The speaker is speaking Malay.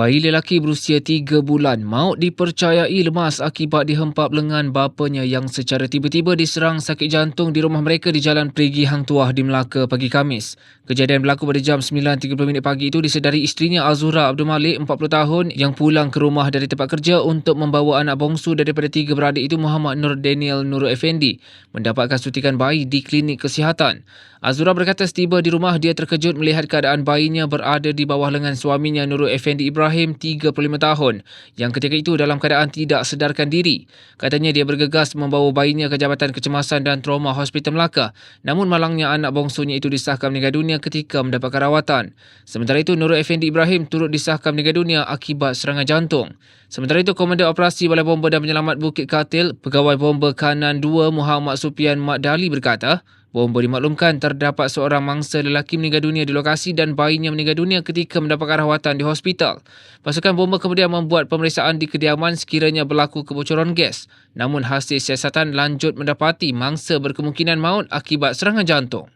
Bayi lelaki berusia 3 bulan maut dipercayai lemas akibat dihempap lengan bapanya yang secara tiba-tiba diserang sakit jantung di rumah mereka di Jalan Perigi Hang Tuah di Melaka pagi Kamis. Kejadian berlaku pada jam 9.30 minit pagi itu disedari isterinya Azura Abdul Malik 40 tahun yang pulang ke rumah dari tempat kerja untuk membawa anak bongsu daripada tiga beradik itu Muhammad Nur Daniel Nurul Effendi mendapatkan suntikan bayi di klinik kesihatan. Azura berkata setiba di rumah dia terkejut melihat keadaan bayinya berada di bawah lengan suaminya Nurul Effendi Ibrahim 35 tahun yang ketika itu dalam keadaan tidak sedarkan diri. Katanya dia bergegas membawa bayinya ke Jabatan Kecemasan dan Trauma Hospital Melaka namun malangnya anak bongsunya itu disahkan meninggal dunia ketika mendapatkan rawatan. Sementara itu Nurul Effendi Ibrahim turut disahkan meninggal dunia akibat serangan jantung. Sementara itu Komandan Operasi Balai Bomba dan Penyelamat Bukit Katil, Pegawai Bomba Kanan 2 Muhammad Supian Mak Dali berkata, Bomba dimaklumkan terdapat seorang mangsa lelaki meninggal dunia di lokasi dan bayinya meninggal dunia ketika mendapatkan rawatan di hospital. Pasukan bomba kemudian membuat pemeriksaan di kediaman sekiranya berlaku kebocoran gas. Namun hasil siasatan lanjut mendapati mangsa berkemungkinan maut akibat serangan jantung.